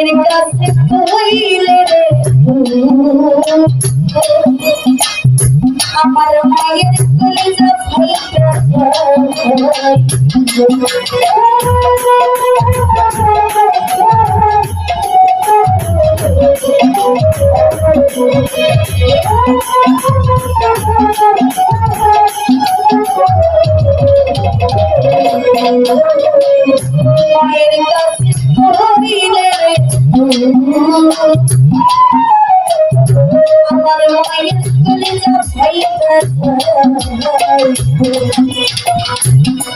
মায়ের কাছে কইলে আমার মায়ের কলিজা মায়ের কাছে আমার মায়ের কলিজা ফাইটা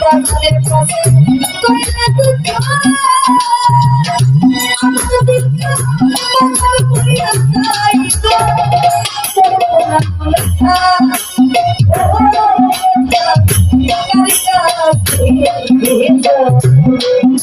বাজারের পাশে কইলে দুঃখ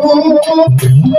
দিলে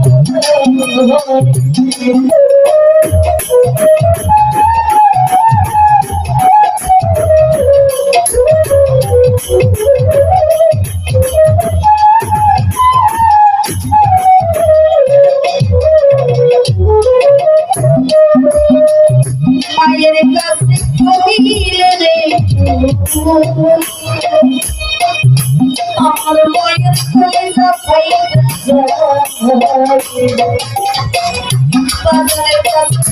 মায়ের কাছে কইলে রে আমার মায়ের কইলে ভাই বাজারের কাছে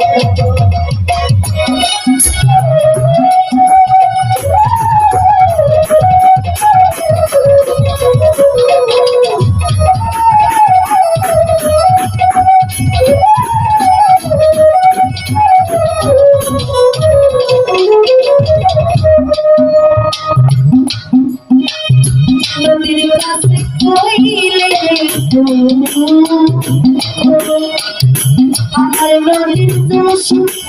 I love you, Joshua.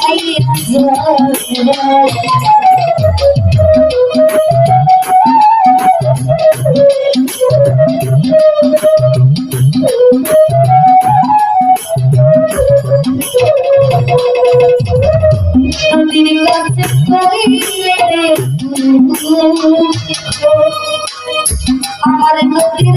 আমার নদীর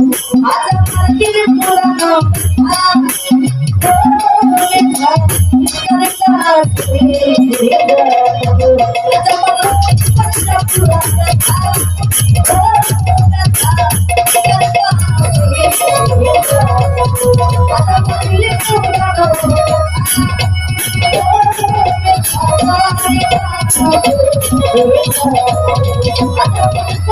I'm